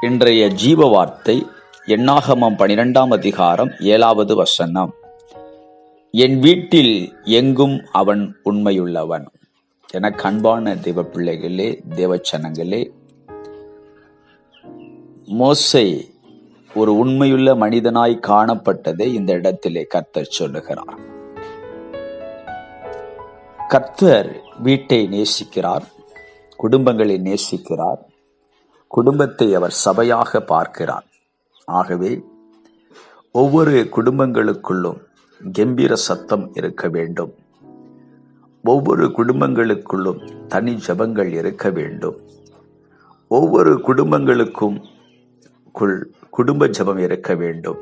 இன்றைய ஜீவ வார்த்தை எண்ணாகமம் பனிரெண்டாம் அதிகாரம் ஏழாவது வசனம். என் வீட்டில் எங்கும் அவன் உண்மையுள்ளவன். என கண்பான தேவ பிள்ளைகளே தேவச்சனங்களே மோசை ஒரு உண்மையுள்ள மனிதனாய் காணப்பட்டதை இந்த இடத்திலே கர்த்தர் சொல்லுகிறார். கர்த்தர் வீட்டை நேசிக்கிறார் குடும்பங்களை நேசிக்கிறார் குடும்பத்தை அவர் சபையாக பார்க்கிறார். ஆகவே ஒவ்வொரு குடும்பங்களுக்குள்ளும் கம்பீர சத்தம் இருக்க வேண்டும். ஒவ்வொரு குடும்பங்களுக்குள்ளும் தனி ஜபங்கள் இருக்க வேண்டும். ஒவ்வொரு குடும்பங்களுக்கும் குள் குடும்ப ஜபம் இருக்க வேண்டும்.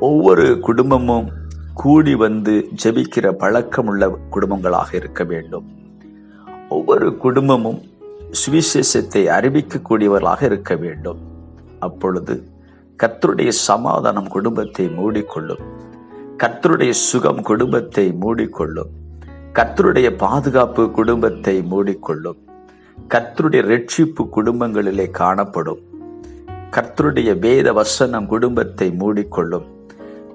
ஒவ்வொரு குடும்பமும் கூடி வந்து ஜெபிக்கிற பழக்கமுள்ள குடும்பங்களாக இருக்க வேண்டும். ஒவ்வொரு குடும்பமும் சுவிசேஷத்தை அறிவிக்கக்கூடியவர்களாக இருக்க வேண்டும். அப்பொழுது கத்தருடைய சமாதானம் குடும்பத்தை மூடிக்கொள்ளும். கர்த்தருடைய சுகம் குடும்பத்தை மூடிக்கொள்ளும். கர்த்தருடைய பாதுகாப்பு குடும்பத்தை மூடிக்கொள்ளும். கர்த்தருடைய ரட்சிப்பு குடும்பங்களிலே காணப்படும். கர்த்தருடைய வேத வசனம் குடும்பத்தை மூடிக்கொள்ளும்.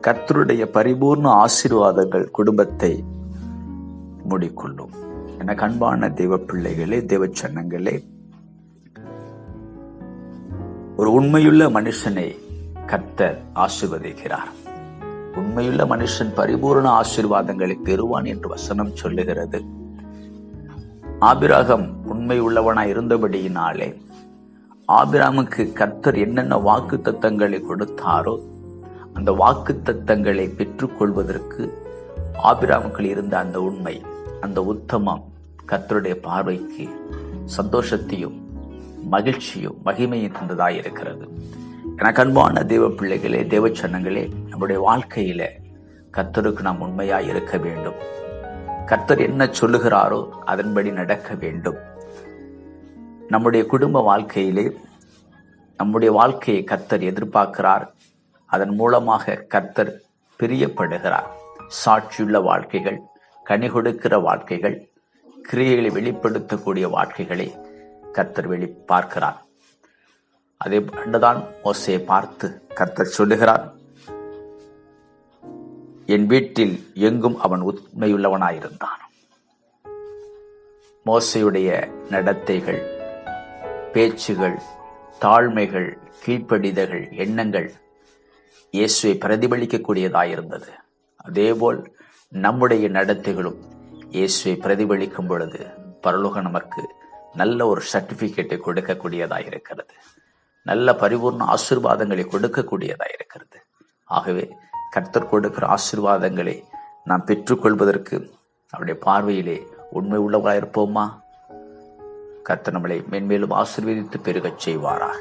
கர்த்தருடைய பரிபூர்ண ஆசீர்வாதங்கள் குடும்பத்தை மூடிக்கொள்ளும். எனக்கு அன்பான தெய்வ பிள்ளைகளே தெய்வ சன்னங்களே. ஒரு உண்மையுள்ள மனுஷனை கர்த்தர் ஆசிர்வதிக்கிறார். உண்மையுள்ள மனுஷன் பரிபூர்ண ஆசீர்வாதங்களை பெறுவான் என்று வசனம் சொல்லுகிறது. ஆபிராகம் உண்மை உள்ளவனாய் இருந்தபடியினாலே ஆபிராமுக்கு கர்த்தர் என்னென்ன வாக்கு தத்தங்களை கொடுத்தாரோ அந்த வாக்கு தத்தங்களை பெற்றுக்கொள்வதற்கு ஆபிராமுக்கள் இருந்த அந்த உண்மை அந்த உத்தமம் கர்த்தருடைய பார்வைக்கு சந்தோஷத்தையும் மகிழ்ச்சியும் மகிமையும் தந்ததாக இருக்கிறது எனக்கு அன்பான தெய்வ பிள்ளைகளே தெய்வ சன்னங்களே நம்முடைய வாழ்க்கையில கர்த்தருக்கு நாம் உண்மையாக இருக்க வேண்டும். கர்த்தர் என்ன சொல்லுகிறாரோ அதன்படி நடக்க வேண்டும். நம்முடைய குடும்ப வாழ்க்கையிலே நம்முடைய வாழ்க்கையை கர்த்தர் எதிர்பார்க்கிறார். அதன் மூலமாக கர்த்தர் பிரியப்படுகிறார். சாட்சியுள்ள வாழ்க்கைகள் கனி கொடுக்கிற வாழ்க்கைகள் கிரியைகளை வெளிப்படுத்தக்கூடிய வாழ்க்கைகளை கர்த்தர் வெளி பார்க்கிறார் அதே அண்டுதான் மோசையை பார்த்து கர்த்தர் சொல்லுகிறார் என் வீட்டில் எங்கும் அவன் உண்மையுள்ளவனாயிருந்தான். மோசையுடைய நடத்தைகள் பேச்சுகள் தாழ்மைகள் கீழ்ப்படிதல்கள் எண்ணங்கள் இயேசுவை பிரதிபலிக்கக்கூடியதாயிருந்தது. அதேபோல் நம்முடைய நடத்தைகளும் இயேசுவை பிரதிபலிக்கும் பொழுது பரலோகம் நமக்கு நல்ல ஒரு சர்டிபிகேட்டை கொடுக்கக்கூடியதாக இருக்கிறது. நல்ல பரிபூர்ண ஆசீர்வாதங்களை கொடுக்கக்கூடியதாக இருக்கிறது. ஆகவே கர்த்தர் கொடுக்கிற ஆசிர்வாதங்களை நாம் பெற்றுக்கொள்வதற்கு அவருடைய பார்வையிலே உண்மை உள்ளவராக இருப்போமா? கர்த்தர் நம்மளை மென்மேலும் ஆசீர்வதித்து பெருகச் செய்வாராக.